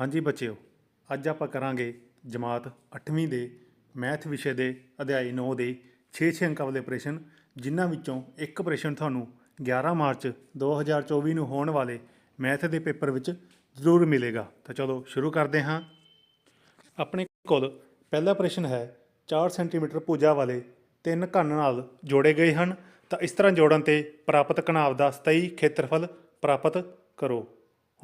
ਹਾਂਜੀ ਬੱਚਿਓ, ਅੱਜ ਆਪਾਂ ਕਰਾਂਗੇ ਜਮਾਤ 8ਵੀਂ ਦੇ ਮੈਥ ਵਿਸ਼ੇ ਦੇ ਅਧਿਆਇ 9 ਦੇ 6-6 ਅੰਕਾਂ ਵਾਲੇ ਪ੍ਰਸ਼ਨ, ਜਿਨ੍ਹਾਂ ਵਿੱਚੋਂ ਇੱਕ ਪ੍ਰਸ਼ਨ ਤੁਹਾਨੂੰ 11 ਮਾਰਚ 2024 ਨੂੰ ਹੋਣ ਵਾਲੇ ਮੈਥ ਦੇ ਪੇਪਰ ਵਿੱਚ ਜ਼ਰੂਰ ਮਿਲੇਗਾ। ਤਾਂ ਚਲੋ ਸ਼ੁਰੂ ਕਰਦੇ ਹਾਂ। ਆਪਣੇ ਕੋਲ ਪਹਿਲਾ ਪ੍ਰਸ਼ਨ ਹੈ 4 ਸੈਂਟੀਮੀਟਰ ਭੁਜਾ ਵਾਲੇ ਤਿੰਨ ਘਣ ਨਾਲ ਜੋੜੇ ਗਏ ਹਨ, ਤਾਂ ਇਸ ਤਰ੍ਹਾਂ ਜੋੜਨ ਤੇ ਪ੍ਰਾਪਤ ਘਣਾਵ ਦਾ ਸਤਈ ਖੇਤਰਫਲ ਪ੍ਰਾਪਤ ਕਰੋ।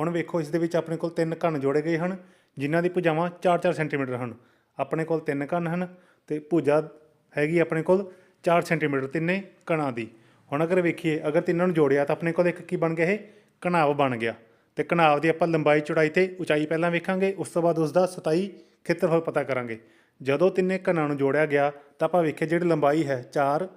ਹੁਣ ਵੇਖੋ, ਇਸ ਦੇ ਵਿੱਚ ਆਪਣੇ ਕੋਲ ਤਿੰਨ ਘਣ ਜੋੜੇ ਗਏ ਹਨ, ਜਿਨ੍ਹਾਂ ਦੀ ਭੁਜਾਵਾਂ 4-4 ਸੈਂਟੀਮੀਟਰ ਹਨ। ਆਪਣੇ ਕੋਲ ਤਿੰਨ ਘਣ ਹਨ ਤੇ ਭੁਜਾ ਹੈਗੀ ਆਪਣੇ ਕੋਲ 4 ਸੈਂਟੀਮੀਟਰ, ਤਿੰਨੇ ਘਣਾਂ ਦੀ। ਹੁਣ ਅਗਰ ਵੇਖੀਏ, ਅਗਰ ਤਿੰਨਾਂ ਨੂੰ ਜੋੜਿਆ ਤਾਂ ਆਪਣੇ ਕੋਲ ਇੱਕ ਕੀ ਬਣ ਗਿਆ ਇਹ? ਘਣਾਵ ਬਣ ਗਿਆ। ਤੇ ਘਣਾਵ ਦੀ ਆਪਾਂ ਲੰਬਾਈ ਚੌੜਾਈ ਤੇ ਉਚਾਈ ਪਹਿਲਾਂ ਵੇਖਾਂਗੇ, ਉਸ ਤੋਂ ਬਾਅਦ ਉਸ ਦਾ ਸਤਾਈ ਖੇਤਰਫਲ ਪਤਾ ਕਰਾਂਗੇ। ਜਦੋਂ ਤਿੰਨੇ ਘਣਾਂ ਨੂੰ ਜੋੜਿਆ ਗਿਆ, ਤਾਂ ਆਪਾਂ ਵੇਖਿਆ ਜਿਹੜੀ ਲੰਬਾਈ ਹੈ 4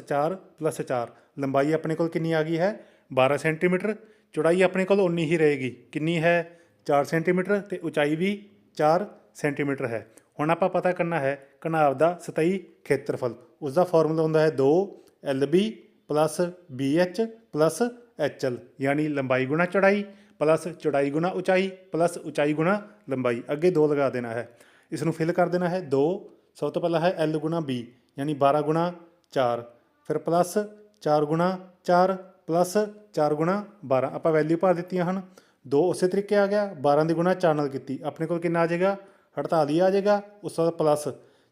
4 4 ਲੰਬਾਈ ਆਪਣੇ ਕੋਲ ਕਿੰਨੀ ਆ ਗਈ ਹੈ? 12 ਸੈਂਟੀਮੀਟਰ। ਚੌੜਾਈ ਆਪਣੇ ਕੋਲ ਉਨੀ ਹੀ ਰਹੇਗੀ। ਕਿੰਨੀ ਹੈ? 4 ਸੈਂਟੀਮੀਟਰ ਤੇ ਉਚਾਈ ਵੀ 4 ਸੈਂਟੀਮੀਟਰ ਹੈ। ਹੁਣ ਆਪਾਂ ਪਤਾ ਕਰਨਾ ਹੈ ਘਣਾਵ ਦਾ ਸਤਈ ਖੇਤਰਫਲ। ਉਸ ਦਾ ਫਾਰਮੂਲਾ ਹੁੰਦਾ ਹੈ 2 LB BH HL ਯਾਨੀ ਲੰਬਾਈ ਗੁਣਾ ਚੌੜਾਈ ਪਲੱਸ ਚੌੜਾਈ ਗੁਣਾ ਉਚਾਈ ਪਲੱਸ ਉਚਾਈ ਗੁਣਾ ਲੰਬਾਈ। ਅੱਗੇ 2 ਲਗਾ ਦੇਣਾ ਹੈ। ਇਸ ਨੂੰ ਫਿਲ ਕਰ ਦੇਣਾ ਹੈ 2 ਸਭ ਤੋਂ ਪਹਿਲਾਂ ਹੈ L ਗੁਣਾ B ਯਾਨੀ 12 ਗੁਣਾ 4 ਫਿਰ ਪਲੱਸ 4 ਗੁਣਾ 4 ਪਲੱਸ 4 ਗੁਣਾ 12 ਆਪਾਂ ਵੈਲਿਊ ਭਰ ਦਿੱਤੀਆਂ ਹਨ। 2 ਉਸੇ ਤਰੀਕੇ ਆ ਗਿਆ। 12 ਦੀ ਗੁਣਾ 4 ਨਾਲ ਕੀਤੀ। ਆਪਣੇ ਕੋਲ ਕਿੰਨਾ ਆ ਜਾਏਗਾ? 48 ਆ ਜਾਏਗਾ। ਉਸ ਤੋਂ ਬਾਅਦ ਪਲੱਸ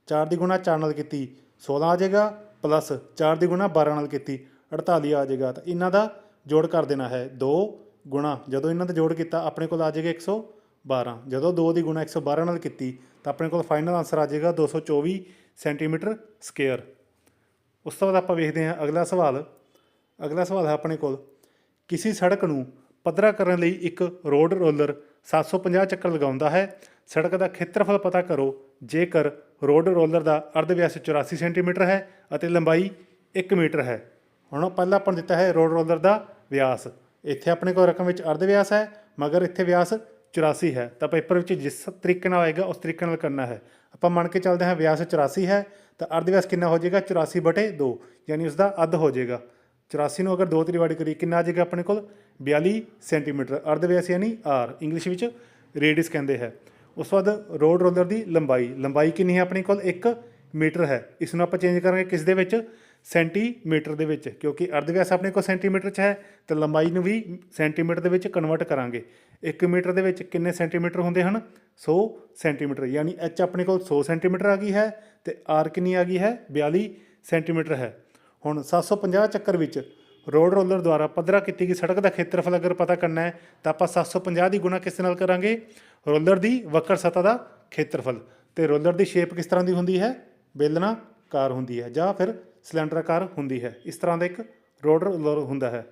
4 ਦੀ ਗੁਣਾ 4 ਨਾਲ ਕੀਤੀ। 16 ਆ ਜਾਏਗਾ। ਪਲੱਸ 4 ਦੀ ਗੁਣਾ 12 ਨਾਲ ਕੀਤੀ। 48 ਆ ਜਾਏਗਾ। ਤਾਂ ਇਹਨਾਂ ਦਾ ਜੋੜ ਕਰ ਦੇਣਾ ਹੈ। 2 ਗੁਣਾ। ਜਦੋਂ ਇਹਨਾਂ ਦਾ ਜੋੜ ਕੀਤਾ, ਆਪਣੇ ਕੋਲ ਆ ਜਾਏਗਾ 112 ਜਦੋਂ 2 ਦੀ ਗੁਣਾ 112 ਨਾਲ ਕੀਤੀ, ਤਾਂ ਆਪਣੇ ਕੋਲ ਫਾਈਨਲ ਆਨਸਰ ਆ ਜਾਏਗਾ 224 ਸੈਂਟੀਮੀਟਰ ਸਕੁਅਰ। ਉਸ ਤੋਂ ਬਾਅਦ ਆਪਾਂ ਵੇਖਦੇ ਹਾਂ ਅਗਲਾ ਸਵਾਲ। ਅਗਲਾ ਸਵਾਲ ਹੈ ਆਪਣੇ ਕੋਲ। ਕਿਸੇ ਸੜਕ ਨੂੰ ਪੱਧਰਾ ਕਰਨ ਲਈ ਇੱਕ ਰੋਡ ਰੋਲਰ 750 ਚੱਕਰ ਲਗਾਉਂਦਾ ਹੈ। ਸੜਕ ਦਾ ਖੇਤਰਫਲ ਪਤਾ ਕਰੋ। ਜੇਕਰ ਰੋਡ ਰੋਲਰ ਦਾ ਅਰਧ ਵਿਆਸ 84 ਸੈਂਟੀਮੀਟਰ ਹੈ ਅਤੇ ਲੰਬਾਈ 1 ਮੀਟਰ ਹੈ। ਹੁਣ ਪਹਿਲਾਂ ਆਪਾਂ ਨੂੰ ਦਿੱਤਾ ਹੈ ਰੋਡ ਰੋਲਰ ਦਾ ਵਿਆਸ। ਇੱਥੇ ਆਪਣੇ ਕੋਲ ਰਕਮ ਵਿੱਚ ਅਰਧ ਵਿਆਸ ਹੈ, ਮਗਰ ਇੱਥੇ ਵਿਆਸ 84 ਹੈ। ਤਾਂ ਪੇਪਰ ਵਿੱਚ ਜਿਸ ਤਰੀਕੇ ਨਾਲ ਆਏਗਾ, ਉਸ ਤਰੀਕੇ ਨਾਲ ਕਰਨਾ ਹੈ। ਆਪਾਂ ਮੰਨ ਕੇ ਚੱਲਦੇ ਹਾਂ ਵਿਆਸ 84 ਹੈ, ਤਾਂ ਅਰਧ ਵਿਆਸ ਕਿੰਨਾ ਹੋ ਜਾਏਗਾ? 84 ਬਟੇ 2 ਯਾਨੀ ਉਸ ਦਾ ਅੱਧ ਹੋ ਜਾਏਗਾ। 84 ਨੂੰ ਅਗਰ 2 ਤੇ ਡਿਵਾਈਡ ਕਰੀਏ, ਕਿੰਨਾ ਆ ਜਾਏਗਾ ਆਪਣੇ ਕੋਲ? 42 ਸੈਂਟੀਮੀਟਰ। ਅਰਧ ਵਿਆਸ ਯਾਨੀ ਆਰ ਇੰਗਲਿਸ਼ ਵਿੱਚ ਰੇਡੀਅਸ ਕਹਿੰਦੇ ਹੈ। ਉਸ ਤੋਂ ਬਾਅਦ ਰੋਡ ਰੋਲਰ ਦੀ ਲੰਬਾਈ। ਲੰਬਾਈ ਕਿੰਨੀ ਹੈ ਆਪਣੇ ਕੋਲ? 1 ਮੀਟਰ ਹੈ। ਇਸ ਨੂੰ ਆਪਾਂ ਚੇਂਜ ਕਰਾਂਗੇ ਕਿਸ ਦੇ ਵਿੱਚ? ਸੈਂਟੀਮੀਟਰ ਦੇ ਵਿੱਚ। ਕਿਉਂਕਿ ਅਰਧ ਵਿਆਸ ਆਪਣੇ ਕੋਲ ਸੈਂਟੀਮੀਟਰ 'ਚ ਹੈ, ਤੇ ਲੰਬਾਈ ਨੂੰ ਵੀ ਸੈਂਟੀਮੀਟਰ ਦੇ ਵਿੱਚ ਕਨਵਰਟ ਕਰਾਂਗੇ। 1 ਮੀਟਰ ਦੇ ਵਿੱਚ ਕਿੰਨੇ ਸੈਂਟੀਮੀਟਰ ਹੁੰਦੇ ਹਨ? 100 ਸੈਂਟੀਮੀਟਰ। ਯਾਨੀ h ਆਪਣੇ ਕੋਲ 100 ਸੈਂਟੀਮੀਟਰ ਆ ਗਈ ਹੈ, ਤੇ r ਕਿੰਨੀ ਆ ਗਈ ਹੈ? 42 ਸੈਂਟੀਮੀਟਰ ਹੈ। ਹੁਣ 750 ਚੱਕਰ ਵਿੱਚ ਰੋਡ ਰੋਲਰ ਦੁਆਰਾ ਪੱਧਰਾ ਕੀਤੀ ਗਈ ਸੜਕ ਦਾ ਖੇਤਰਫਲ ਅਗਰ ਪਤਾ ਕਰਨਾ ਹੈ, ਤਾਂ ਆਪਾਂ 750 ਦੀ ਗੁਣਾ ਕਿਸ ਨਾਲ ਕਰਾਂਗੇ? ਰੋਲਰ ਦੀ ਵਕਰ ਸਤ੍ਹਾ ਦਾ ਖੇਤਰਫਲ। ਤੇ ਰੋਲਰ ਦੀ ਸ਼ੇਪ ਕਿਸ ਤਰ੍ਹਾਂ ਦੀ ਹੁੰਦੀ ਹੈ? ਬੇਲਨਾਕਾਰ ਹੁੰਦੀ ਹੈ, ਜਾਂ ਫਿਰ ਸਿਲੰਡਰ ਆਕਾਰ ਹੁੰਦੀ ਹੈ। ਇਸ ਤਰ੍ਹਾਂ ਦਾ ਇੱਕ ਰੋਡ ਰੋਲਰ ਹੁੰਦਾ ਹੈ।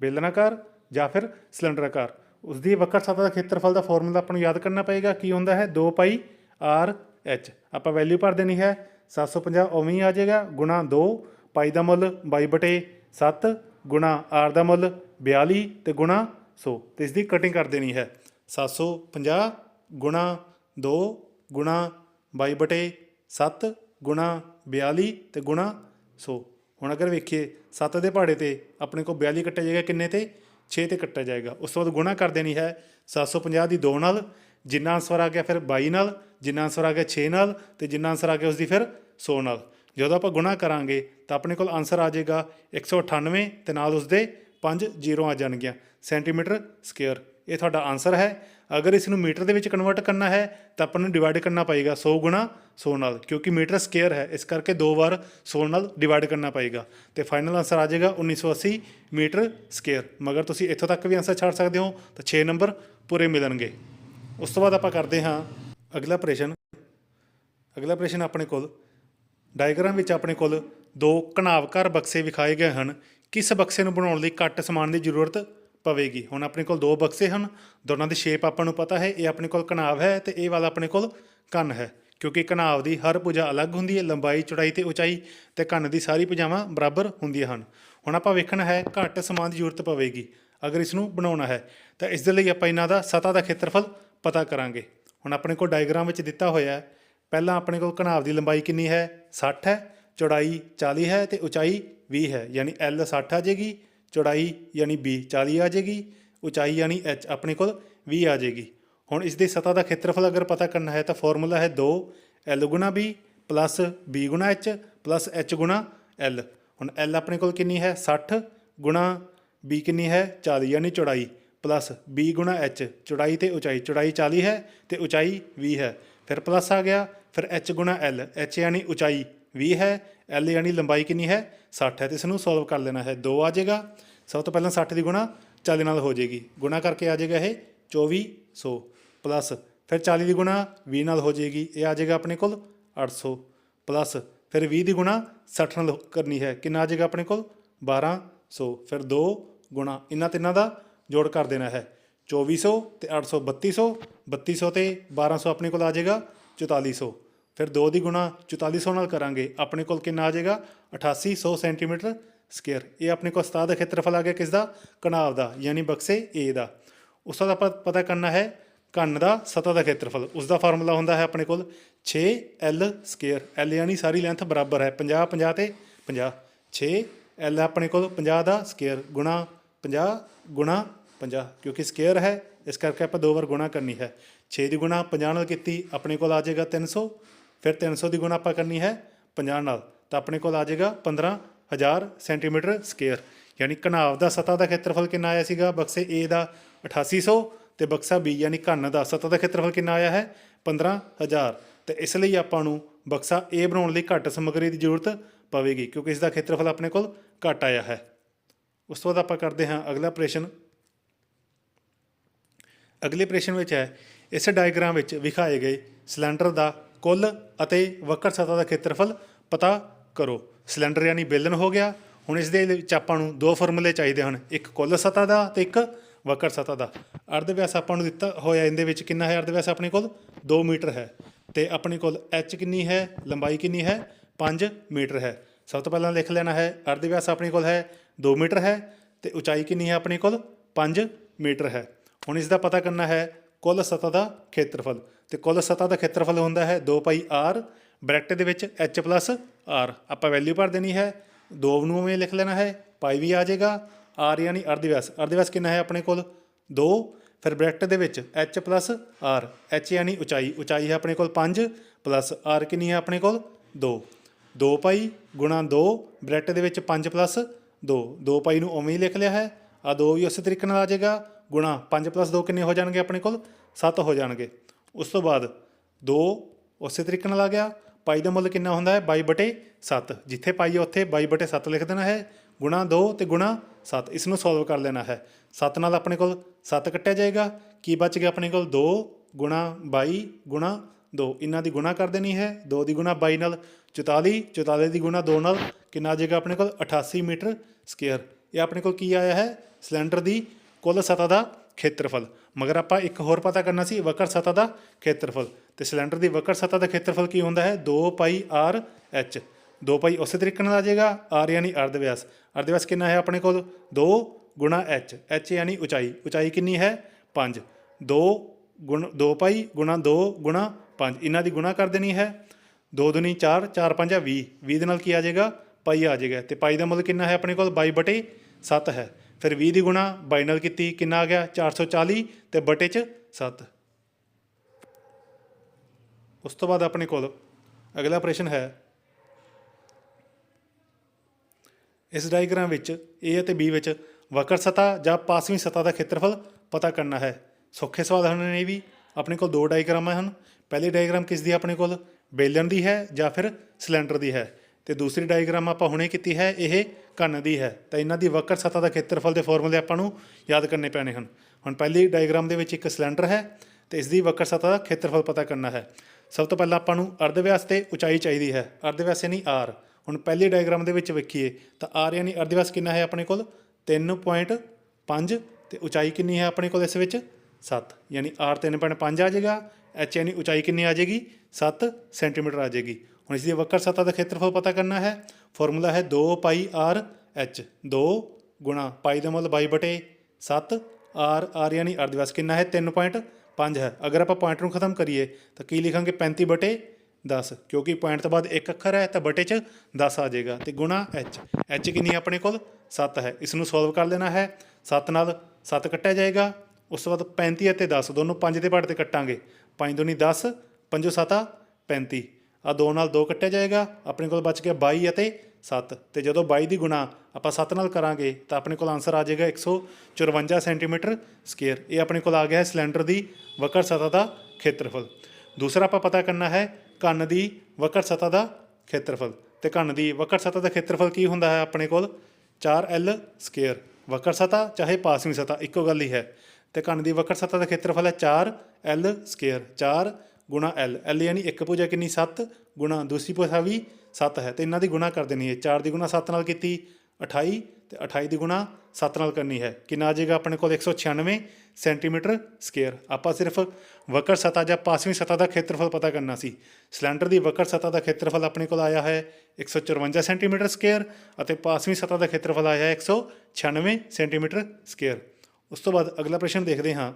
ਬੇਲਨਾਕਾਰ ਜਾਂ ਫਿਰ ਸਿਲੰਡਰਾਕਾਰ ਉਸ ਦੀ ਵਕਰ ਸਤ੍ਹਾ ਦਾ ਖੇਤਰਫਲ ਦਾ ਫਾਰਮੂਲਾ ਆਪਾਂ ਨੂੰ ਯਾਦ ਕਰਨਾ ਪਏਗਾ। ਕੀ ਹੁੰਦਾ ਹੈ? 2 ਪਾਈ ਆਰ ਐਚ। ਆਪਾਂ ਵੈਲਿਊ ਭਰ ਦੇਣੀ ਹੈ। 750 ਉਵੇਂ ਆ ਜਾਏਗਾ, ਗੁਣਾ 2 ਪਾਈ ਦਾ ਮੁੱਲ 22 ਬਟੇ 7 ਗੁਣਾ ਆਰ ਦਾ ਮੁੱਲ 42 ਤੇ ਗੁਣਾ 100 ਤੇ ਇਸ ਦੀ ਕਟਿੰਗ ਕਰ ਦੇਣੀ ਹੈ। 750 ਗੁਣਾ 2 ਗੁਣਾ 22 ਬਟੇ 7 ਗੁਣਾ 42 ਤੇ ਗੁਣਾ 100 ਹੁਣ ਅਗਰ ਵੇਖੀਏ 7 ਦੇ ਪਹਾੜੇ ਤੇ ਆਪਣੇ ਕੋਲ 42 ਕੱਟਿਆ ਜਾਏਗਾ ਕਿੰਨੇ ਤੇ? 6 ਤੇ ਕੱਟਿਆ ਜਾਏਗਾ। ਉਸ ਤੋਂ ਬਾਅਦ ਗੁਣਾ ਕਰ ਦੇਣੀ ਹੈ 750 ਦੀ 2 ਨਾਲ, ਜਿੰਨਾ ਆਨਸਰ ਆ ਗਿਆ ਫਿਰ 22 ਨਾਲ, ਜਿੰਨਾ ਆਨਸਰ ਆ ਗਿਆ 6 ਨਾਲ, ਤੇ ਜਿੰਨਾ ਆਨਸਰ ਆ ਗਿਆ ਉਸ ਦੀ ਫਿਰ 100 ਨਾਲ। ਜਦੋਂ ਆਪਾਂ ਗੁਣਾ ਕਰਾਂਗੇ ਤਾਂ ਆਪਣੇ ਕੋਲ ਆਨਸਰ ਆ ਜਾਏਗਾ 198 ਤੇ ਨਾਲ ਉਸਦੇ 5 ਜ਼ੀਰੋ ਆ ਜਾਣਗੀਆਂ। ਸੈਂਟੀਮੀਟਰ ਸਕੁਅਰ ਇਹ ਤੁਹਾਡਾ ਆਨਸਰ ਹੈ। ਅਗਰ ਇਸ ਨੂੰ ਮੀਟਰ ਦੇ ਵਿੱਚ ਕਨਵਰਟ ਕਰਨਾ ਹੈ, ਤਾਂ ਆਪਾਂ ਨੂੰ ਡਿਵਾਈਡ ਕਰਨਾ ਪਏਗਾ 100 ਗੁਣਾ 100 ਨਾਲ, ਕਿਉਂਕਿ ਮੀਟਰ ਸਕੁਅਰ ਹੈ। ਇਸ ਕਰਕੇ ਦੋ ਵਾਰ 100 ਨਾਲ ਡਿਵਾਈਡ ਕਰਨਾ ਪਏਗਾ। ਤੇ ਫਾਈਨਲ ਆਨਸਰ ਆ ਜਾਏਗਾ 1980 ਮੀਟਰ ਸਕੁਅਰ ਮਗਰ ਤੁਸੀਂ ਇੱਥੋਂ ਤੱਕ ਵੀ ਆਨਸਰ ਛੱਡ ਸਕਦੇ ਹੋ, ਤਾਂ 6 ਨੰਬਰ ਪੂਰੇ ਮਿਲਣਗੇ। ਉਸ ਤੋਂ ਬਾਅਦ ਆਪਾਂ ਕਰਦੇ ਹਾਂ ਅਗਲਾ ਪ੍ਰਸ਼ਨ। ਅਗਲਾ ਪ੍ਰਸ਼ਨ ਆਪਣੇ ਕੋਲ। ਡਾਇਗਰਾਮ ਵਿੱਚ ਆਪਣੇ ਕੋਲ ਦੋ ਘਣਾਵਕਾਰ ਬਕਸੇ ਵਿਖਾਏ ਗਏ ਹਨ। ਕਿਸ ਬਕਸੇ ਨੂੰ ਬਣਾਉਣ ਲਈ ਘੱਟ ਸਮਾਨ ਦੀ ਜ਼ਰੂਰਤ ਪਵੇਗੀ? ਹੁਣ ਆਪਣੇ ਕੋਲ ਦੋ ਬਕਸੇ ਹਨ। ਦੋਨਾਂ ਦੀ ਸ਼ੇਪ ਆਪਾਂ ਨੂੰ ਪਤਾ ਹੈ। ਇਹ ਆਪਣੇ ਕੋਲ ਘਣਾਵ ਹੈ ਤੇ ਇਹ ਵਾਲਾ ਆਪਣੇ ਕੋਲ ਕੰਨ ਹੈ। ਕਿਉਂਕਿ ਘਣਾਵ ਦੀ ਹਰ ਭੁਜਾ ਅਲੱਗ ਹੁੰਦੀ ਹੈ। ਲੰਬਾਈ, ਚੌੜਾਈ ਤੇ ਉਚਾਈ ਤੇ ਕੰਨ ਦੀ ਸਾਰੀ ਭੁਜਾਵਾਂ ਬਰਾਬਰ ਹੁੰਦੀਆਂ ਹਨ। ਹੁਣ ਆਪਾਂ ਵੇਖਣਾ ਹੈ ਘੱਟ ਸਮਾਨ ਦੀ ਜ਼ਰੂਰਤ ਪਵੇਗੀ। ਅਗਰ ਇਸ ਨੂੰ ਬਣਾਉਣਾ ਹੈ, ਤਾਂ ਇਸ ਦੇ ਲਈ ਆਪਾਂ ਇਹਨਾਂ ਦਾ ਸਤ੍ਹਾ ਦਾ ਖੇਤਰਫਲ ਪਤਾ ਕਰਾਂਗੇ। ਹੁਣ ਆਪਣੇ ਕੋਲ ਡਾਇਗਰਾਮ ਵਿੱਚ ਦਿੱਤਾ ਹੋਇਆ ਹੈ ਪਹਿਲਾਂ ਆਪਣੇ ਕੋਲ ਘਣਾਵ ਦੀ ਲੰਬਾਈ ਕਿੰਨੀ ਹੈ? 60 ਹੈ। ਚੌੜਾਈ 40 ਹੈ ਤੇ ਉਚਾਈ 20 ਹੈ। ਯਾਨੀ L 60 ਆ ਜਾਏਗੀ, ਚੌੜਾਈ ਯਾਨੀ B 40 ਆ ਜਾਏਗੀ, ਉਚਾਈ ਯਾਨੀ H ਆਪਣੇ ਕੋਲ 20 ਆ ਜਾਏਗੀ। ਹੁਣ ਇਸ ਦੀ ਸਤ੍ਹਾ ਦਾ ਖੇਤਰਫਲ ਅਗਰ ਪਤਾ ਕਰਨਾ ਹੈ ਤਾਂ ਫਾਰਮੂਲਾ ਹੈ 2 L ਗੁਣਾ B ਪਲੱਸ B ਗੁਣਾ H ਪਲੱਸ H ਗੁਣਾ L ਹੁਣ L ਆਪਣੇ ਕੋਲ ਕਿੰਨੀ ਹੈ? 60 ਗੁਣਾ B ਕਿੰਨੀ ਹੈ? 40 ਯਾਨੀ ਚੌੜਾਈ ਪਲੱਸ B ਗੁਣਾ H ਚੌੜਾਈ ਤੇ ਉਚਾਈ, ਚੌੜਾਈ 40 ਹੈ ਤੇ ਉਚਾਈ 20 ਹੈ। ਫਿਰ ਪਲੱਸ ਆ ਗਿਆ ਫਿਰ H ਗੁਣਾ L, H ਯਾਨੀ ਉਚਾਈ 20 ਹੈ, L ਯਾਨੀ ਲੰਬਾਈ ਕਿੰਨੀ ਹੈ? 60 ਹੈ, ਤੇ ਇਸ ਨੂੰ ਸੋਲਵ ਕਰ ਲੈਣਾ ਹੈ। 2 ਆ ਜਾਏਗਾ। ਸਭ ਤੋਂ ਪਹਿਲਾਂ 60 ਦੀ ਗੁਣਾ 40 ਨਾਲ ਹੋ ਜਾਏਗੀ। ਗੁਣਾ ਕਰਕੇ ਆ ਜਾਏਗਾ ਇਹ 2400 ਪਲੱਸ। ਫਿਰ 40 ਦੀ ਗੁਣਾ 20 ਨਾਲ ਹੋ ਜਾਏਗੀ। ਇਹ ਆ ਜਾਏਗਾ ਆਪਣੇ ਕੋਲ 800 ਪਲੱਸ। ਫਿਰ 20 ਦੀ ਗੁਣਾ 60 ਨਾਲ ਕਰਨੀ ਹੈ। ਕਿੰਨਾ ਆ ਜਾਏਗਾ ਆਪਣੇ ਕੋਲ? 1200 ਫਿਰ 2 ਗੁਣਾ ਇਹਨਾਂ ਤਿੰਨਾਂ ਦਾ ਜੋੜ ਕਰ ਦੇਣਾ ਹੈ। 2400 ਤੇ 800 3200 3200 ਤੇ 1200 ਆਪਣੇ ਕੋਲ ਆ ਜਾਏਗਾ। 4400 ਫਿਰ 2 ਦੀ ਗੁਣਾ 4400 ਨਾਲ ਕਰਾਂਗੇ। ਆਪਣੇ ਕੋਲ ਕਿੰਨਾ ਆ ਜਾਏਗਾ? 8800 ਸੈਂਟੀਮੀਟਰ ਸਕੁਅਰ। ਇਹ ਆਪਣੇ ਕੋਲ ਸਤਹ ਦਾ ਖੇਤਰਫਲ ਆ ਗਿਆ ਕਿਸ ਦਾ ਕਣਾਵ ਦਾ, ਯਾਨੀ ਬਕਸੇ A ਦਾ। ਉਸ ਤੋਂ ਆਪਾਂ ਪਤਾ ਕਰਨਾ ਹੈ ਘਨ ਦਾ, ਸਤਹ ਦਾ ਖੇਤਰਫਲ। ਉਸ ਦਾ ਫਾਰਮੂਲਾ ਹੁੰਦਾ ਹੈ ਆਪਣੇ ਕੋਲ 6L ਸਕੁਅਰ। L ਯਾਨੀ ਸਾਰੀ ਲੈਂਥ ਬਰਾਬਰ ਹੈ। 50 50 ਤੇ 50 6L ਆਪਣੇ ਕੋਲ 50 ਦਾ ਸਕੁਅਰ ਗੁਣਾ 50 ਗੁਣਾ 50 ਕਿਉਂਕਿ ਸਕੁਅਰ ਹੈ, ਇਸ ਕਰਕੇ ਆਪਾਂ ਦੋ ਵਾਰ ਗੁਣਾ ਕਰਨੀ ਹੈ। 6 ਦੀ ਗੁਣਾ 50 ਨਾਲ ਕੀਤੀ, ਆਪਣੇ ਕੋਲ ਆ ਜਾਏਗਾ 300 ਫਿਰ 300 ਦੀ ਗੁਣਾ ਆਪਾਂ ਕਰਨੀ ਹੈ 50 ਨਾਲ। ਤਾਂ ਆਪਣੇ ਕੋਲ ਆ ਜਾਏਗਾ 15000 ਸੈਂਟੀਮੀਟਰ ਸਕੁਅਰ। ਯਾਨੀ ਘਨਾਵ ਦਾ ਸਤਹ ਦਾ ਖੇਤਰਫਲ ਕਿੰਨਾ ਆਇਆ ਸੀਗਾ? ਬਕਸੇ A ਦਾ 8800 ਤੇ ਬਕਸਾ B ਯਾਨੀ ਘਨ ਦਾ ਸਤਹ ਦਾ ਖੇਤਰਫਲ ਕਿੰਨਾ ਆਇਆ ਹੈ? 15000 ਤੇ ਇਸ ਲਈ ਆਪਾਂ ਨੂੰ ਬਕਸਾ A ਬਣਾਉਣ ਲਈ ਘੱਟ ਸਮੱਗਰੀ ਦੀ ਜ਼ਰੂਰਤ ਪਵੇਗੀ, ਕਿਉਂਕਿ ਇਸ ਦਾ ਖੇਤਰਫਲ ਆਪਣੇ ਕੋਲ ਘੱਟ ਆਇਆ ਹੈ। ਉਸ ਤੋਂ ਬਾਅਦ ਆਪਾਂ ਕਰਦੇ ਹਾਂ ਅਗਲਾ ਆਪਰੇਸ਼ਨ ਅਗਲੇ ਆਪਰੇਸ਼ਨ ਵਿੱਚ ਹੈ, ਇਸ ਡਾਇਗਰਾਮ ਵਿੱਚ ਵਿਖਾਏ ਗਏ ਸਿਲੰਡਰ ਦਾ ਕੁੱਲ ਅਤੇ ਵਕਰ ਸਤਹ ਦਾ ਖੇਤਰਫਲ ਪਤਾ ਕਰੋ। ਸਿਲੰਡਰ ਯਾਨੀ ਬੇਲਨ ਹੋ ਗਿਆ। ਹੁਣ ਇਸ ਦੇ ਵਿੱਚ ਆਪਾਂ ਨੂੰ ਦੋ ਫਾਰਮੂਲੇ ਚਾਹੀਦੇ ਹਨ। ਇੱਕ ਕੁੱਲ ਸਤਹ ਦਾ ਤੇ ਇੱਕ ਵਕਰ ਸਤਹ ਦਾ। ਅਰਧ ਵਿਆਸ ਆਪਾਂ ਨੂੰ ਦਿੱਤਾ ਹੋਇਆ ਇਹਦੇ ਵਿੱਚ ਕਿੰਨਾ ਹੈ ਅਰਧ ਵਿਆਸ ਆਪਣੇ ਕੋਲ? 2 ਮੀਟਰ ਹੈ। ਤੇ ਆਪਣੇ ਕੋਲ h ਕਿੰਨੀ ਹੈ? ਲੰਬਾਈ ਕਿੰਨੀ ਹੈ? 5 ਮੀਟਰ ਹੈ। ਸਭ ਤੋਂ ਪਹਿਲਾਂ ਲਿਖ ਲੈਣਾ ਹੈ ਅਰਧ ਵਿਆਸ ਆਪਣੇ ਕੋਲ ਹੈ 2 ਮੀਟਰ ਹੈ ਤੇ ਉਚਾਈ ਕਿੰਨੀ ਹੈ ਆਪਣੇ ਕੋਲ? 5 ਮੀਟਰ ਹੈ। ਹੁਣ ਇਸ ਦਾ ਪਤਾ ਕਰਨਾ ਹੈ ਕੁੱਲ ਸਤਹ ਦਾ ਖੇਤਰਫਲ। ਤੇ ਕੁੱਲ ਸਤਹ ਦਾ ਖੇਤਰਫਲ ਹੁੰਦਾ ਹੈ 2 ਪਾਈ r, ਬ੍ਰੈਕਟ ਦੇ ਵਿੱਚ h ਪਲੱਸ r ਆਪਾਂ ਵੈਲਿਊ ਭਰ ਦੇਣੀ ਹੈ 2 ਨੂੰ ਉਵੇਂ ਲਿਖ ਲੈਣਾ ਹੈ, ਪਾਈ ਵੀ ਆ ਜਾਏਗਾ। R ਯਾਨੀ ਅਰਧ ਵਿਆਸ ਅਰਧ ਵਿਆਸ ਕਿੰਨਾ ਹੈ ਆਪਣੇ ਕੋਲ? 2 ਫਿਰ ਬ੍ਰੈਕਟ ਦੇ ਵਿੱਚ h ਪਲੱਸ r h ਯਾਨੀ ਉਚਾਈ। ਉਚਾਈ ਹੈ ਆਪਣੇ ਕੋਲ 5 ਪਲੱਸ r ਕਿੰਨੀ ਹੈ ਆਪਣੇ ਕੋਲ? 2 2 ਪਾਈ ਗੁਣਾ 2 ਬ੍ਰੈਕਟ ਦੇ ਵਿੱਚ 5 ਪਲੱਸ 2 2 ਪਾਈ ਨੂੰ ਉਵੇਂ ਹੀ ਲਿਖ ਲਿਆ ਹੈ। ਆ 2 ਵੀ ਉਸੇ ਤਰੀਕੇ ਨਾਲ ਆ ਜਾਏਗਾ। ਗੁਣਾ 5 ਪਲੱਸ 2 ਕਿੰਨੇ ਹੋ ਜਾਣਗੇ ਆਪਣੇ ਕੋਲ? 7 ਹੋ ਜਾਣਗੇ। ਉਸ ਤੋਂ ਬਾਅਦ 2 ਉਸੇ ਤਰੀਕੇ ਨਾਲ ਆ ਗਿਆ। ਪਾਈ ਦਾ ਮੁੱਲ ਕਿੰਨਾ ਹੁੰਦਾ ਹੈ? 22 ਬਟੇ 7 ਜਿੱਥੇ ਪਾਈ ਹੈ ਉੱਥੇ 22 ਬਟੇ 7 ਲਿਖ ਦੇਣਾ ਹੈ। ਗੁਣਾ 2 ਤੇ ਗੁਣਾ 7 ਇਸ ਨੂੰ ਸੋਲਵ ਕਰ ਲੈਣਾ ਹੈ। 7 ਨਾਲ ਆਪਣੇ ਕੋਲ 7 ਕੱਟਿਆ ਜਾਏਗਾ। ਕੀ ਬਚ ਗਿਆ ਆਪਣੇ ਕੋਲ? 2 ਗੁਣਾ 22 ਗੁਣਾ 2 ਇਹਨਾਂ ਦੀ ਗੁਣਾ ਕਰ ਦੇਣੀ ਹੈ। 2 ਦੀ ਗੁਣਾ 22 ਨਾਲ 44 44 ਦੀ ਗੁਣਾ 2 ਨਾਲ ਕਿੰਨਾ ਆ ਜਾਏਗਾ ਆਪਣੇ ਕੋਲ? 88 ਮੀਟਰ ਸਕੁਅਰ। ਇਹ ਆਪਣੇ ਕੋਲ ਕੀ ਆਇਆ ਹੈ? ਸਿਲੰਡਰ ਦੀ ਕੁੱਲ ਸਤਹ ਦਾ ਖੇਤਰਫਲ। ਮਗਰ ਆਪਾਂ ਇੱਕ ਹੋਰ ਪਤਾ ਕਰਨਾ ਸੀ, ਵਕਰ ਸਤਹ ਦਾ ਖੇਤਰਫਲ। ਤੇ ਸਿਲੰਡਰ ਦੀ ਵਕਰ ਸਤਹ ਦਾ ਖੇਤਰਫਲ ਕੀ ਹੁੰਦਾ ਹੈ? 2 ਪਾਈ r h 2 ਪਾਈ ਉਸੇ ਤਰੀਕੇ ਨਾਲ ਆ ਜਾਏਗਾ r ਯਾਨੀ ਅਰਧ ਵਿਆਸ ਅਰਧ ਵਿਆਸ ਕਿੰਨਾ ਹੈ ਆਪਣੇ ਕੋਲ? 2 ਗੁਣਾ h h ਯਾਨੀ ਉਚਾਈ। ਉਚਾਈ ਕਿੰਨੀ ਹੈ? 5 2 ਗੁਣ 2 ਪਾਈ ਗੁਣਾ 2 ਗੁਣਾ 5 ਇਹਨਾਂ ਦੀ ਗੁਣਾ ਕਰ ਦੇਣੀ ਹੈ। 2 ਦੁਨੀ 4 4 5 20 20 ਦੇ ਨਾਲ ਕੀ ਆ ਜਾਏਗਾ? ਪਾਈ ਆ ਜਾਏਗਾ। ਤੇ ਪਾਈ ਦਾ ਮੁੱਲ ਕਿੰਨਾ ਹੈ ਆਪਣੇ ਕੋਲ? 22 ਬਟੇ 7 ਹੈ। ਫਿਰ 20 ਦੀ ਗੁਣਾ 22 ਨਾਲ ਕੀਤੀ, ਕਿੰਨਾ ਆ ਗਿਆ? 440 ਤੇ ਬਟੇ ਚ 7 ਉਸ ਤੋਂ ਬਾਅਦ ਆਪਣੇ ਕੋਲ ਅਗਲਾ ਪ੍ਰਸ਼ਨ ਹੈ, ਇਸ ਡਾਇਗਰਾਮ ਵਿੱਚ A ਅਤੇ B ਵਿੱਚ ਵਕਰ ਸਤਹ ਜਾਂ ਪਾਸਵੀਂ ਸਤਹ ਦਾ ਖੇਤਰਫਲ ਪਤਾ ਕਰਨਾ ਹੈ। ਸੌਖੇ ਸਵਾਲ ਹਨ ਇਹ ਵੀ। ਆਪਣੇ ਕੋਲ ਦੋ ਡਾਇਗਰਾਮਾਂ ਹਨ। ਪਹਿਲੀ ਡਾਇਗਰਾਮ ਕਿਸ ਦੀ ਆਪਣੇ ਕੋਲ? ਬੇਲਨ ਦੀ ਹੈ ਜਾਂ ਫਿਰ ਸਿਲੰਡਰ ਦੀ ਹੈ? ਤੇ ਦੂਸਰੀ ਡਾਇਗਰਾਮ ਆਪਾਂ ਹੁਣੇ ਕੀਤੀ ਹੈ, ਇਹ ਘਨ ਦੀ ਹੈ। ਤਾਂ ਇਹਨਾਂ ਦੀ ਵਕਰ ਸਤਹ ਦਾ ਖੇਤਰਫਲ ਦੇ ਫਾਰਮੂਲੇ ਆਪਾਂ ਨੂੰ ਯਾਦ ਕਰਨੇ ਪੈਣੇ ਹਨ। ਹੁਣ ਪਹਿਲੀ ਡਾਇਗਰਾਮ ਦੇ ਵਿੱਚ ਇੱਕ ਸਿਲੰਡਰ ਹੈ ਤੇ ਇਸ ਦੀ ਵਕਰ ਸਤਹ ਦਾ ਖੇਤਰਫਲ ਪਤਾ ਕਰਨਾ ਹੈ। ਸਭ ਤੋਂ ਪਹਿਲਾਂ ਆਪਾਂ ਨੂੰ ਅਰਧ ਵਿਆਸ ਤੇ ਉਚਾਈ ਚਾਹੀਦੀ ਹੈ। ਅਰਧ ਵਿਆਸ ਯਾਨੀ r ਹੁਣ ਪਹਿਲੀ ਡਾਇਗਰਾਮ ਦੇ ਵਿੱਚ ਵੇਖੀਏ, ਤਾਂ r ਯਾਨੀ ਅਰਧ ਵਿਆਸ ਕਿੰਨਾ ਹੈ ਆਪਣੇ ਕੋਲ? 3.5 ਤੇ ਉਚਾਈ ਕਿੰਨੀ ਹੈ ਆਪਣੇ ਕੋਲ ਇਸ ਵਿੱਚ? 7 ਯਾਨੀ r 3.5 ਆ ਜਾਏਗਾ, h ਯਾਨੀ ਉਚਾਈ ਕਿੰਨੀ ਆ ਜਾਏਗੀ? 7 ਸੈਂਟੀਮੀਟਰ ਆ ਜਾਏਗੀ। ਹੁਣ ਇਸ ਦੀ ਵਕਰ ਸਤਹ ਦਾ ਖੇਤਰਫਲ ਪਤਾ ਕਰਨਾ ਹੈ। ਫਾਰਮੂਲਾ ਹੈ 2 ਪਾਈ ਆਰ h 2 ਗੁਣਾ ਪਾਈ ਦਾ ਮੁੱਲ 22 ਬਟੇ 7 ਆਰ ਆਰ ਯਾਨੀ ਅਰਧ ਵਿਆਸ ਕਿੰਨਾ ਹੈ? 3.5 ਹੈ। ਅਗਰ ਆਪਾਂ ਪੁਆਇੰਟ ਨੂੰ ਖਤਮ ਕਰੀਏ ਤਾਂ ਕੀ ਲਿਖਾਂਗੇ? 35 ਬਟੇ 10 ਕਿਉਂਕਿ ਪੁਆਇੰਟ ਤੋਂ ਬਾਅਦ ਇੱਕ ਅੱਖਰ ਹੈ ਤਾਂ ਬਟੇ 'ਚ 10 ਆ ਜਾਏਗਾ ਤੇ ਗੁਣਾ h h ਕਿੰਨੀ ਆਪਣੇ ਕੋਲ? 7 ਹੈ। ਇਸ ਨੂੰ ਸੋਲਵ ਕਰ ਲੈਣਾ ਹੈ। 7 ਨਾਲ 7 ਕੱਟਿਆ ਜਾਏਗਾ। ਉਸ ਤੋਂ ਬਾਅਦ 35 ਅਤੇ 10 ਦੋਨੋਂ 5 ਦੇ ਪਹਾੜ ਤੇ ਕੱਟਾਂਗੇ। 5 ਦੂਣੀ 10 5 ਸੱਤਾ 35 ਆ ਦੋ ਨਾਲ ਦੋ ਕੱਟਿਆ ਜਾਏਗਾ, ਆਪਣੇ ਕੋਲ ਬਚ ਗਿਆ 22 ਅਤੇ 7 ਤੇ ਜਦੋਂ 22 ਦੀ ਗੁਣਾ ਆਪਾਂ 7 ਨਾਲ ਕਰਾਂਗੇ, ਤਾਂ ਆਪਣੇ ਕੋਲ ਆਨਸਰ ਆ ਜਾਏਗਾ 154 ਸੈਂਟੀਮੀਟਰ ਸਕੁਅਰ ਇਹ ਆਪਣੇ ਕੋਲ ਆ ਗਿਆ ਹੈ ਸਿਲੰਡਰ ਦੀ ਵਕਰ ਸਤਹ ਦਾ ਖੇਤਰਫਲ। ਦੂਸਰਾ ਆਪਾਂ ਪਤਾ ਕਰਨਾ ਹੈ, ਕੰਨ ਦੀ ਵਕਰ ਸਤਹ ਦਾ ਖੇਤਰਫਲ। ਤੇ ਕੰਨ ਦੀ ਵਕਰ ਸਤਹ ਦਾ ਖੇਤਰਫਲ ਕੀ ਹੁੰਦਾ ਹੈ ਆਪਣੇ ਕੋਲ? 4L ਸਕੁਅਰ ਵਕਰ ਸਤਹ ਚਾਹੇ ਪਾਸਵੀਂ ਸਤਹ, ਇੱਕੋ ਗੱਲ ਹੀ ਹੈ। ਤੇ ਕੰਨ ਦੀ ਵਕਰ ਸਤ੍ਹਾ ਦਾ ਖੇਤਰਫਲ ਹੈ 4L ਸਕੁਅਰ 4 ਗੁਣਾ L L ਯਾਨੀ ਇੱਕ ਭੁਜਾ ਕਿੰਨੀ? 7 ਗੁਣਾ ਦੂਸਰੀ ਭੁਜਾ ਵੀ 7 ਹੈ। ਤੇ ਇਹਨਾਂ ਦੀ ਗੁਣਾ ਕਰ ਦੇਣੀ ਹੈ। 4 ਦੀ ਗੁਣਾ 7 ਨਾਲ ਕੀਤੀ 28 ਤੇ 28 ਦੀ ਗੁਣਾ 7 ਨਾਲ ਕਰਨੀ ਹੈ। ਕਿੰਨਾ ਆ ਜਾਏਗਾ ਆਪਣੇ ਕੋਲ? 196 ਸੈਂਟੀਮੀਟਰ ਸਕੁਅਰ। ਆਪਾਂ ਸਿਰਫ ਵਕਰ ਸਤ੍ਹਾ ਜਾਂ ਪਾਸਵੀਂ ਸਤ੍ਹਾ ਦਾ ਖੇਤਰਫਲ ਪਤਾ ਕਰਨਾ ਸੀ। ਸਿਲੰਡਰ ਦੀ ਵਕਰ ਸਤ੍ਹਾ ਦਾ ਖੇਤਰਫਲ ਆਪਣੇ ਕੋਲ ਆਇਆ ਹੈ 154 ਸੈਂਟੀਮੀਟਰ ਸਕੁਅਰ ਅਤੇ ਪਾਸਵੀਂ ਸਤ੍ਹਾ ਦਾ ਖੇਤਰਫਲ ਆਇਆ ਹੈ 196 ਸੈਂਟੀਮੀਟਰ ਸਕੁਅਰ। ਉਸ ਤੋਂ ਬਾਅਦ ਅਗਲਾ ਪ੍ਰਸ਼ਨ ਦੇਖਦੇ ਹਾਂ।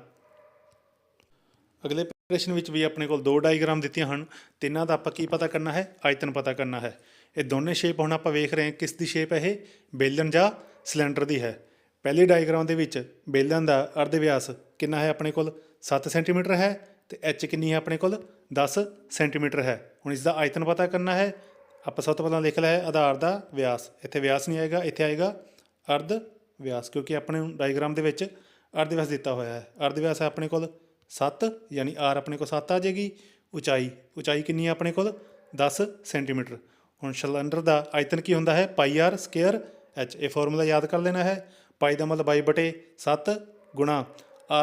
ਅਗਲੇ ਪ੍ਰਸ਼ਨ ਵਿੱਚ ਵੀ ਆਪਣੇ ਕੋਲ ਦੋ ਡਾਇਗ੍ਰਾਮ ਦਿੱਤੀਆਂ ਹਨ ਤਿੰਨਾਂ ਦਾ ਆਪਾਂ ਕੀ ਪਤਾ ਕਰਨਾ ਹੈ? ਆਇਤਨ ਪਤਾ ਕਰਨਾ ਹੈ। ਇਹ ਦੋਨੇ ਸ਼ੇਪ ਹੁਣ ਆਪਾਂ ਵੇਖ ਰਹੇ ਹਾਂ, ਕਿਸ ਦੀ ਸ਼ੇਪ ਹੈ ਇਹ? ਬੇਲਨ ਜਾਂ ਸਿਲੰਡਰ ਦੀ ਹੈ। ਪਹਿਲੇ ਡਾਇਗਰਾਮ ਦੇ ਵਿੱਚ ਬੇਲਨ ਦਾ ਅਰਧ ਵਿਆਸ ਕਿੰਨਾ ਹੈ ਆਪਣੇ ਕੋਲ? 7 ਸੈਂਟੀਮੀਟਰ ਹੈ ਤੇ ਐਚ ਕਿੰਨੀ ਹੈ ਆਪਣੇ ਕੋਲ? 10 ਸੈਂਟੀਮੀਟਰ ਹੈ। ਹੁਣ ਇਸ ਦਾ ਆਇਤਨ ਪਤਾ ਕਰਨਾ ਹੈ। ਆਪਾਂ ਸਭ ਤੋਂ ਪਹਿਲਾਂ ਲਿਖ ਲਿਆ ਹੈ ਆਧਾਰ ਦਾ ਵਿਆਸ। ਇੱਥੇ ਵਿਆਸ ਨਹੀਂ ਆਏਗਾ, ਇੱਥੇ ਆਏਗਾ ਅਰਧ ਵਿਆਸ, ਕਿਉਂਕਿ ਆਪਣੇ ਡਾਇਗ੍ਰਾਮ ਦੇ ਵਿੱਚ ਅਰਧ ਵਿਆਸ ਦਿੱਤਾ ਹੋਇਆ ਹੈ। ਅਰਧ ਵਿਆਸ ਹੈ ਆਪਣੇ ਕੋਲ 7 ਯਾਨੀ r ਆਪਣੇ ਕੋਲ 7 ਆ ਜਾਏਗੀ, ਉਚਾਈ ਉਚਾਈ ਕਿੰਨੀ ਹੈ ਆਪਣੇ ਕੋਲ? 10 ਸੈਂਟੀਮੀਟਰ। ਹੁਣ ਸਿਲੰਡਰ ਦਾ ਆਇਤਨ ਕੀ ਹੁੰਦਾ ਹੈ? ਪਾਈ r ਸਕੁਅਰ h ਇਹ ਫਾਰਮੂਲਾ ਯਾਦ ਕਰ ਲੈਣਾ ਹੈ। ਪਾਈ ਦਾ ਮਤਲਬ 22 ਬਟੇ 7 ਗੁਣਾ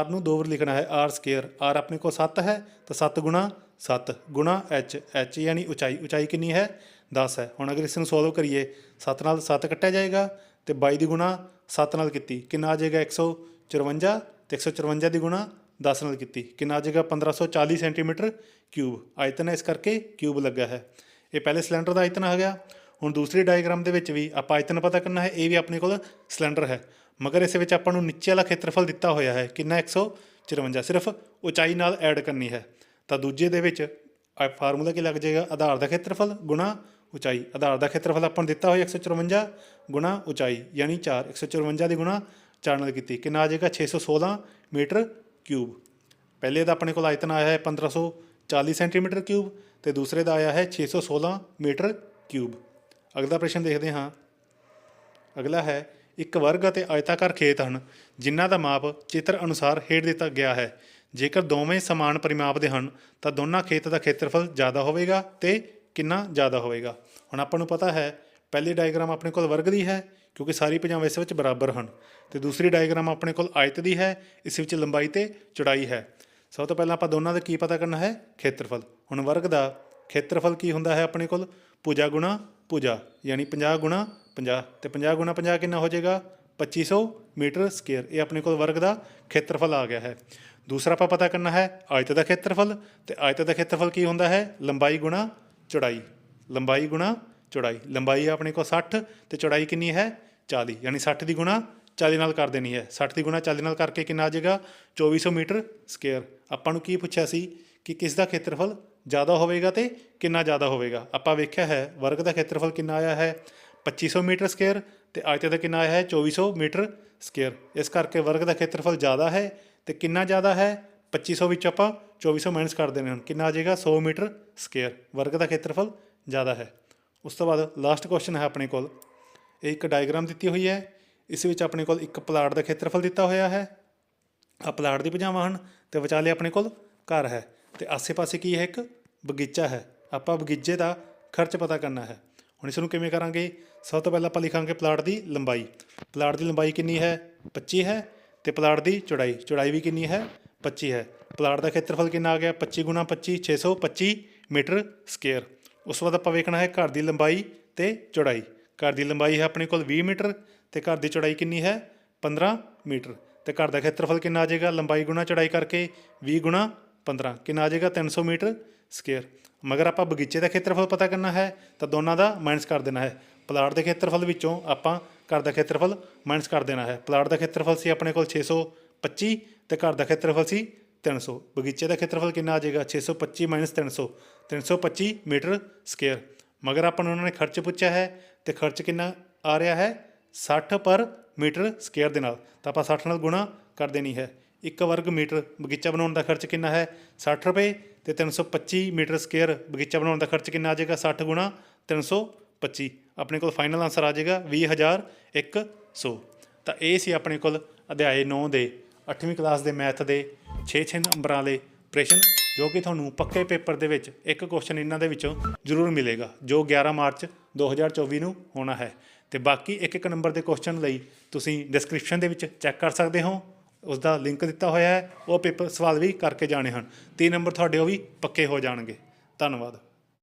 r ਨੂੰ ਦੋ ਵਾਰ ਲਿਖਣਾ ਹੈ r ਸਕੁਅਰ। r ਆਪਣੇ ਕੋਲ 7 ਹੈ, ਤਾਂ 7 ਗੁਣਾ 7 ਗੁਣਾ h h ਯਾਨੀ ਉਚਾਈ। ਉਚਾਈ ਕਿੰਨੀ ਹੈ? 10 ਹੈ। ਹੁਣ ਅਗਰ ਇਸ ਨੂੰ ਸੋਲਵ ਕਰੀਏ 7 ਨਾਲ 7 ਕੱਟਿਆ ਜਾਏਗਾ ਤੇ 22 ਦੀ ਗੁਣਾ 7 ਨਾਲ ਕੀਤੀ, ਕਿੰਨਾ ਆ ਜਾਏਗਾ? 154 ਤੇ 154 ਦੀ ਗੁਣਾ 10 ਨਾਲ ਕੀਤੀ ਕਿੰਨਾ ਆ ਜਾਏਗਾ 1540 ਸੈਂਟੀਮੀਟਰ ਕਿਊਬ। ਆਇਤਨ ਹੈ ਇਸ ਕਰਕੇ ਕਿਊਬ ਲੱਗਾ ਹੈ। ਇਹ ਪਹਿਲੇ ਸਿਲੰਡਰ ਦਾ ਆਇਤਨ ਆ ਗਿਆ। ਹੁਣ ਦੂਸਰੀ ਡਾਇਗਰਾਮ ਦੇ ਵਿੱਚ ਵੀ ਆਪਾਂ ਆਇਤਨ ਪਤਾ ਕਰਨਾ ਹੈ, ਇਹ ਵੀ ਆਪਣੇ ਕੋਲ ਸਿਲੰਡਰ ਹੈ। ਮਗਰ ਇਸ ਵਿੱਚ ਆਪਾਂ ਨੂੰ ਨੀਚੇ ਵਾਲਾ ਖੇਤਰਫਲ ਦਿੱਤਾ ਹੋਇਆ ਹੈ ਕਿੰਨਾ 154 ਸਿਰਫ ਉਚਾਈ ਨਾਲ ਐਡ ਕਰਨੀ ਹੈ। ਤਾਂ ਦੂਜੇ ਦੇ ਵਿੱਚ ਫਾਰਮੂਲਾ ਕੀ ਲੱਗ ਜਾਏਗਾ? ਆਧਾਰ ਦਾ ਖੇਤਰਫਲ ਗੁਣਾ ਉਚਾਈ। ਆਧਾਰ ਦਾ ਖੇਤਰਫਲ ਆਪਾਂ ਨੂੰ ਦਿੱਤਾ ਹੋਇਆ 154 ਗੁਣਾ ਉਚਾਈ, ਯਾਨੀ 4 154 ਦੀ ਗੁਣਾ 4 ਨਾਲ ਕੀਤੀ ਕਿੰਨਾ ਆ ਜਾਏਗਾ 616 ਮੀਟਰ ਕਿਊਬ ਪਹਿਲੇ ਦਾ ਆਪਣੇ ਕੋਲ ਆਇਤਨ ਆਇਆ ਹੈ 1540 ਸੈਂਟੀਮੀਟਰ ਕਿਊਬ ਤੇ ਦੂਸਰੇ ਦਾ ਆਇਆ ਹੈ 616 ਮੀਟਰ ਕਿਊਬ ਅਗਲਾ ਪ੍ਰਸ਼ਨ ਦੇਖਦੇ ਹਾਂ। ਅਗਲਾ ਹੈ, ਇੱਕ ਵਰਗ ਅਤੇ ਆਇਤਾਕਾਰ ਖੇਤ ਹਨ, ਜਿਨ੍ਹਾਂ ਦਾ ਮਾਪ ਚਿੱਤਰ ਅਨੁਸਾਰ ਹੇਠ ਦਿੱਤਾ ਗਿਆ ਹੈ। ਜੇਕਰ ਦੋਵੇਂ ਸਮਾਨ ਪਰਿਮਾਪ ਦੇ ਹਨ, ਤਾਂ ਦੋਨਾਂ ਖੇਤ ਦਾ ਖੇਤਰਫਲ ਜ਼ਿਆਦਾ ਹੋਵੇਗਾ ਤੇ ਕਿੰਨਾ ਜ਼ਿਆਦਾ ਹੋਵੇਗਾ? ਹੁਣ ਆਪਾਂ ਨੂੰ ਪਤਾ ਹੈ, ਪਹਿਲੀ ਡਾਇਗਰਾਮ ਆਪਣੇ ਕੋਲ ਵਰਗ ਦੀ ਹੈ ਕਿਉਂਕਿ ਸਾਰੀ ਭੁਜਾਵਾਂ ਇਸ ਵਿੱਚ ਬਰਾਬਰ ਹਨ। ਤੇ ਦੂਸਰੀ ਡਾਇਗਰਾਮ ਆਪਣੇ ਕੋਲ ਆਇਤ ਦੀ ਹੈ, ਇਸ ਵਿੱਚ ਲੰਬਾਈ ਤੇ ਚੌੜਾਈ ਹੈ। ਸਭ ਤੋਂ ਪਹਿਲਾਂ ਆਪਾਂ ਦੋਨਾਂ ਦਾ ਕੀ ਪਤਾ ਕਰਨਾ ਹੈ? ਖੇਤਰਫਲ। ਹੁਣ ਵਰਗ ਦਾ ਖੇਤਰਫਲ ਕੀ ਹੁੰਦਾ ਹੈ ਆਪਣੇ ਕੋਲ? ਭੁਜਾ ਗੁਣਾ ਭੁਜਾ ਯਾਨੀ 50 ਗੁਣਾ 50 ਤੇ 50 ਗੁਣਾ 50 ਕਿੰਨਾ ਹੋ ਜਾਏਗਾ? 2500 ਮੀਟਰ ਸਕੁਅਰ। ਇਹ ਆਪਣੇ ਕੋਲ ਵਰਗ ਦਾ ਖੇਤਰਫਲ ਆ ਗਿਆ ਹੈ। ਦੂਸਰਾ ਆਪਾਂ ਪਤਾ ਕਰਨਾ ਹੈ, ਆਇਤ ਦਾ ਖੇਤਰਫਲ। ਤੇ ਆਇਤ ਦਾ ਖੇਤਰਫਲ ਕੀ ਹੁੰਦਾ ਹੈ? ਲੰਬਾਈ ਗੁਣਾ ਚੌੜਾਈ। ਲੰਬਾਈ ਗੁਣਾ ਚੌੜਾਈ। ਲੰਬਾਈ ਆਪਣੇ ਕੋਲ 60 ਤੇ ਚੌੜਾਈ ਕਿੰਨੀ ਹੈ? 40 ਯਾਨੀ 60 ਦੀ ਗੁਣਾ 40 ਨਾਲ ਕਰ ਦੇਣੀ ਹੈ। 60 ਦੀ ਗੁਣਾ 40 ਨਾਲ ਕਰਕੇ ਕਿੰਨਾ ਆ ਜਾਏਗਾ? 2400 ਮੀਟਰ ਸਕੁਅਰ। ਆਪਾਂ ਨੂੰ ਕੀ ਪੁੱਛਿਆ ਸੀ ਕਿ ਕਿਸ ਦਾ ਖੇਤਰਫਲ ਜ਼ਿਆਦਾ ਹੋਵੇਗਾ ਤੇ ਕਿੰਨਾ ਜ਼ਿਆਦਾ ਹੋਵੇਗਾ? ਆਪਾਂ ਵੇਖਿਆ ਹੈ, ਵਰਗ ਦਾ ਖੇਤਰਫਲ ਕਿੰਨਾ ਆਇਆ ਹੈ? 2500 ਮੀਟਰ ਸਕੁਅਰ ਤੇ ਆਇਤ ਦਾ ਕਿੰਨਾ ਆਇਆ ਹੈ? 2400 ਮੀਟਰ ਸਕੁਅਰ। ਇਸ ਕਰਕੇ ਵਰਗ ਦਾ ਖੇਤਰਫਲ ਜ਼ਿਆਦਾ ਹੈ ਤੇ ਕਿੰਨਾ ਜ਼ਿਆਦਾ ਹੈ? 2500 ਵਿੱਚ ਆਪਾਂ 2400 ਮਾਈਨਸ ਕਰ ਦੇਣੇ ਹਨ। ਕਿੰਨਾ ਆ ਜਾਏਗਾ? 100 ਮੀਟਰ ਸਕੁਅਰ। ਵਰਗ ਦਾ ਖੇਤਰਫਲ ਜ਼ਿਆਦਾ ਹੈ। ਉਸ ਤੋਂ ਬਾਅਦ ਲਾਸਟ ਕੁਐਸਚਨ ਹੈ ਆਪਣੇ ਕੋਲ। ਇਹ ਇੱਕ ਡਾਇਗਰਾਮ ਦਿੱਤੀ ਹੋਈ ਹੈ। ਇਸ ਵਿੱਚ ਆਪਣੇ ਕੋਲ ਇੱਕ ਪਲਾਟ ਦਾ ਖੇਤਰਫਲ ਦਿੱਤਾ ਹੋਇਆ ਹੈ। ਆ ਪਲਾਟ ਦੀ ਭੁਜਾਵਾਂ ਹਨ ਤੇ ਵਿਚਾਲੇ ਆਪਣੇ ਕੋਲ ਘਰ ਹੈ ਤੇ ਆਸੇ-ਪਾਸੇ ਕੀ ਹੈ ਇੱਕ? ਬਗੀਚਾ ਹੈ। ਆਪਾਂ ਬਗੀਚੇ ਦਾ ਖਰਚ ਪਤਾ ਕਰਨਾ ਹੈ। ਹੁਣ ਇਸ ਨੂੰ ਕਿਵੇਂ ਕਰਾਂਗੇ? ਸਭ ਤੋਂ ਪਹਿਲਾਂ ਆਪਾਂ ਲਿਖਾਂਗੇ ਪਲਾਟ ਦੀ ਲੰਬਾਈ। ਪਲਾਟ ਦੀ ਲੰਬਾਈ ਕਿੰਨੀ ਹੈ? 25 ਹੈ ਤੇ ਪਲਾਟ ਦੀ ਚੌੜਾਈ। ਚੌੜਾਈ ਵੀ ਕਿੰਨੀ ਹੈ? 25 ਹੈ। ਪਲਾਟ ਦਾ ਖੇਤਰਫਲ ਕਿੰਨਾ ਆ ਗਿਆ? 25 ਗੁਣਾ 25 625 ਮੀਟਰ ਸਕੁਅਰ। ਉਸ ਤੋਂ ਬਾਅਦ ਆਪਾਂ ਵੇਖਣਾ ਹੈ ਘਰ ਦੀ ਲੰਬਾਈ ਤੇ ਚੌੜਾਈ। ਘਰ ਦੀ ਲੰਬਾਈ ਹੈ ਆਪਣੇ ਕੋਲ 20 ਮੀਟਰ ਤੇ ਘਰ ਦੀ ਚੌੜਾਈ ਕਿੰਨੀ ਹੈ? 15 ਮੀਟਰ। ਤੇ ਘਰ ਦਾ ਖੇਤਰਫਲ ਕਿੰਨਾ ਆ ਜਾਏਗਾ? ਲੰਬਾਈ ਗੁਣਾ ਚੌੜਾਈ ਕਰਕੇ 20 ਗੁਣਾ 15 ਕਿੰਨਾ ਆ ਜਾਏਗਾ? 300 ਮੀਟਰ ਸਕੁਅਰ। ਮਗਰ ਆਪਾਂ ਬਗੀਚੇ ਦਾ ਖੇਤਰਫਲ ਪਤਾ ਕਰਨਾ ਹੈ, ਤਾਂ ਦੋਨਾਂ ਦਾ ਮਾਈਨਸ ਕਰ ਦੇਣਾ ਹੈ। ਪਲਾਟ ਦੇ ਖੇਤਰਫਲ ਵਿੱਚੋਂ ਆਪਾਂ ਘਰ ਦਾ ਖੇਤਰਫਲ ਮਾਈਨਸ ਕਰ ਦੇਣਾ ਹੈ। ਪਲਾਟ ਦਾ ਖੇਤਰਫਲ ਸੀ ਆਪਣੇ ਕੋਲ 625 ਤੇ ਘਰ ਦਾ ਖੇਤਰਫਲ ਸੀ 300 ਬਗੀਚੇ ਦਾ ਖੇਤਰਫਲ ਕਿੰਨਾ ਆ ਜਾਏਗਾ? 625 300 325 ਮੀਟਰ ਸਕੁਅਰ। ਮਗਰ ਆਪਾਂ ਨੂੰ ਉਹਨਾਂ ਨੇ ਖਰਚ ਪੁੱਛਿਆ ਹੈ ਤੇ ਖਰਚ ਕਿੰਨਾ ਆ ਰਿਹਾ ਹੈ? 60 ਪਰ ਮੀਟਰ ਸਕੁਅਰ ਦੇ ਨਾਲ। ਤਾਂ ਆਪਾਂ 60 ਨਾਲ ਗੁਣਾ ਕਰ ਦੇਣੀ ਹੈ। 1 ਵਰਗ ਮੀਟਰ ਬਗੀਚਾ ਬਣਾਉਣ ਦਾ ਖਰਚ ਕਿੰਨਾ ਹੈ? 60 ਰੁਪਏ ਤੇ 325 ਮੀਟਰ ਸਕੁਅਰ ਬਗੀਚਾ ਬਣਾਉਣ ਦਾ ਖਰਚ ਕਿੰਨਾ ਆ ਜਾਏਗਾ? 60 ਗੁਣਾ 325 ਆਪਣੇ ਕੋਲ ਫਾਈਨਲ ਆਨਸਰ ਆ ਜਾਏਗਾ 20100 ਤਾਂ ਇਹ ਸੀ ਆਪਣੇ ਕੋਲ ਅਧਿਆਏ 9 ਦੇ 8ਵੀਂ ਕਲਾਸ ਦੇ ਮੈਥ ਦੇ 6-6 ਨੰਬਰਾਂ ਵਾਲੇ ਪ੍ਰਸ਼ਨ, ਜੋ ਕਿ ਤੁਹਾਨੂੰ ਪੱਕੇ ਪੇਪਰ ਦੇ ਵਿੱਚ ਇੱਕ ਕੁਐਸਚਨ ਇਹਨਾਂ ਦੇ ਵਿੱਚੋਂ ਜ਼ਰੂਰ ਮਿਲੇਗਾ, ਜੋ 11 ਮਾਰਚ 2024 ਨੂੰ ਹੋਣਾ ਹੈ। ਤੇ ਬਾਕੀ ਇੱਕ ਇੱਕ ਨੰਬਰ ਦੇ ਕੁਐਸਚਨ ਲਈ ਤੁਸੀਂ ਡਿਸਕ੍ਰਿਪਸ਼ਨ ਦੇ ਵਿੱਚ ਚੈੱਕ ਕਰ ਸਕਦੇ ਹੋ। ਉਸ ਦਾ ਲਿੰਕ ਦਿੱਤਾ ਹੋਇਆ ਹੈ। ਉਹ ਪੇਪਰ ਸਵਾਲ ਵੀ ਕਰਕੇ ਜਾਣੇ ਹਨ। 3 ਨੰਬਰ ਤੁਹਾਡੇ ਉਹ ਵੀ ਪੱਕੇ ਹੋ ਜਾਣਗੇ। ਧੰਨਵਾਦ।